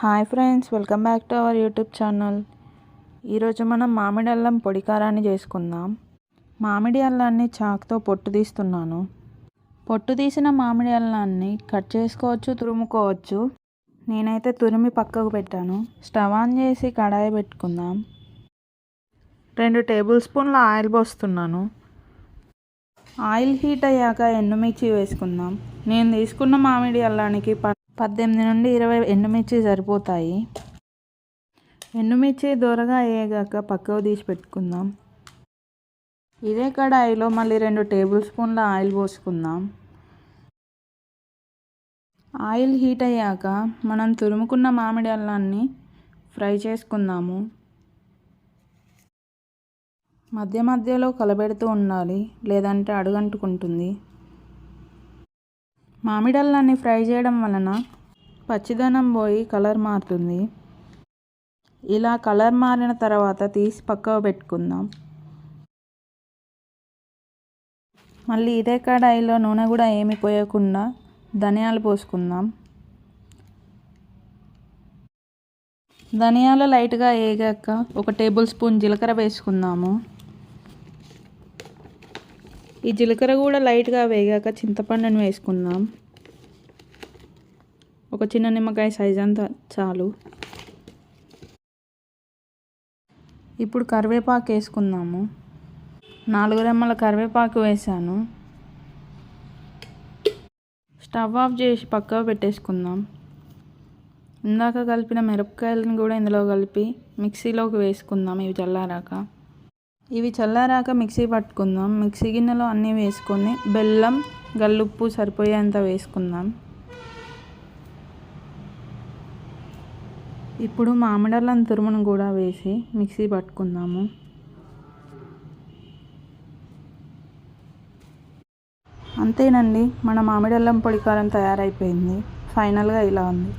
Hi friends welcome back to our YouTube channel. ఈరోజు మనం మామిడి అల్లం పొడి కారాన్ని చేసుకుందాం. మామిడి అల్లాన్ని చాక్తో పొట్టు తీస్తున్నాను. పొట్టు తీసిన మామిడి అల్లాన్ని కట్ చేసుకోవచ్చు తురుముకోవచ్చు. నేనైతే తురిమి పక్కకు పెట్టాను. స్టవ్ ఆన్ చేసి కడాయి పెట్టుకుందాం. రెండు టేబుల్ స్పూన్ల ఆయిల్ పోస్తున్నాను. ఆయిల్ హీట్ అయ్యాక ఎండుమిర్చి వేసుకుందాం. నేను తీసుకున్న మామిడి అల్లానికి ప పద్దెనిమిది నుండి ఇరవై ఎండుమిర్చి సరిపోతాయి. ఎండుమిర్చి దూరగా వేయగాక పక్కకు తీసి పెట్టుకుందాం. ఇదే కడాయిలో మళ్ళీ రెండు టేబుల్ స్పూన్ల ఆయిల్ పోసుకుందాం. ఆయిల్ హీట్ అయ్యాక మనం తురుముకున్న మామిడి అల్లాన్ని ఫ్రై చేసుకుందాము. మధ్య మధ్యలో కలబెడుతూ ఉండాలి లేదంటే అడుగంటుకుంటుంది. మామిడి అల్లాన్ని ఫ్రై చేయడం వలన పచ్చిదనం పోయి కలర్ మారుతుంది. ఇలా కలర్ మారిన తర్వాత తీసి పక్కకు పెట్టుకుందాం. మళ్ళీ ఇదే కడాయిలో నూనె కూడా ఏమి పోయకుండా ధనియాలు పోసుకుందాం. ధనియాలు లైట్గా వేగాక ఒక టేబుల్ స్పూన్ జీలకర్ర వేసుకుందాము. ఈ జీలకర్ర కూడా లైట్గా వేగాక చింతపండును వేసుకుందాం. ఒక చిన్న నిమ్మకాయ సైజ్ అంతా చాలు. ఇప్పుడు కరివేపాకు వేసుకుందాము. నాలుగు రెమ్మల కరివేపాకు వేసాను. స్టవ్ ఆఫ్ చేసి పక్కకు పెట్టేసుకుందాం. ఇందాక కలిపిన మిరపకాయలను కూడా ఇందులో కలిపి మిక్సీలోకి వేసుకుందాం ఇవి చల్లారాక. ఇవి చల్లారాక మిక్సీ పట్టుకుందాం. మిక్సీ గిన్నెలో అన్నీ వేసుకొని బెల్లం గల్లుప్పు సరిపోయేంత వేసుకుందాం. ఇప్పుడు మామిడల్లం తురుమును కూడా వేసి మిక్సీ పట్టుకుందాము. అంతేనండి మన మామిడల్లం పొడి కారం తయారైపోయింది. ఫైనల్గా ఇలా ఉంది.